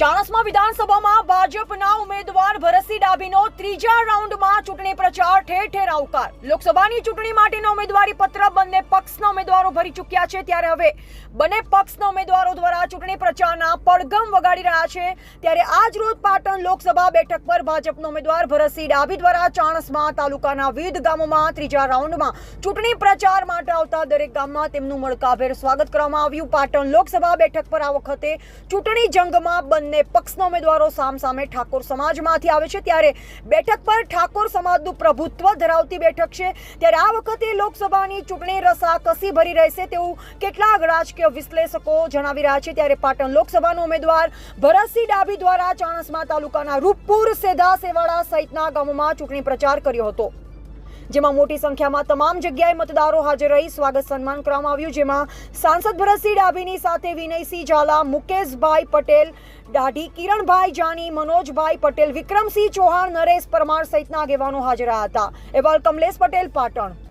ચાણસ્મા વિધાનસભામાં ભાજપના ઉમેદવાર ભરતસિંહ ડાભીનો ત્રીજા રાઉન્ડમાં ચૂંટણી પ્રચાર ઠેર ઠેર આવકાર. લોકસભાની ચૂંટણી માટેના ઉમેદવારી પત્ર બંને પક્ષના ઉમેદવારો ભરી ચૂક્યા છે. ત્યારે હવે બંને પક્ષના ઉમેદવારો દ્વારા ચૂંટણી પ્રચારના પડઘમ વગાડી રહ્યા છે. ત્યારે આજ રોજ પાટણ લોકસભા બેઠક પર ભાજપના ઉમેદવાર ભરતસિંહ ડાભી દ્વારા ચાણસમાં તાલુકાના વિવિધ ગામોમાં ત્રીજા રાઉન્ડમાં ચૂંટણી પ્રચાર માટે આવતા દરેક ગામમાં તેમનું મળકાભેર સ્વાગત કરવામાં આવ્યું. પાટણ લોકસભા બેઠક પર આ વખતે ચૂંટણી જંગમાં બંને પક્ષના ઉમેદવારો સામસામે ઠાકોર સમાજમાંથી આવે છે. ત્યારે બેઠક પર ઠાકોર સમાજનું પ્રભુત્વ ધરાવતી બેઠક છે. ત્યારે આ વખતે લોકસભાની ચૂંટણી રસા કસી ભરી રહેશે તેવું કેટલાક રાજકીય વિશ્લેષકો જણાવી રહ્યા છે. ત્યારે પાટણ લોકસભાનો ઉમેદવાર ભરતસિંહ ડાભી દ્વારા ચાણસ્મા તાલુકાના રૂપપુર સેધા સેવાડા સહિતના ગામોમાં ચૂંટણી પ્રચાર કર્યો હતો. જેમાં મોટી સંખ્યામાં તમામ જગ્યાએ મતદારો હાજર રહી સ્વાગત સન્માન કરવામાં આવ્યું, જેમાં સાંસદ ભરતસિંહ ડાભીની સાથે વિનયસિંહ ઝાલા, મુકેશભાઈ પટેલ, દાઢી કિરણભાઈ જાની, મનોજભાઈ પટેલ, વિક્રમસિંહ ચૌહાણ, નરેશ પરમાર સહિતના આગેવાનો હાજર હતા. એવા કમલેશ પટેલ, પાટણ.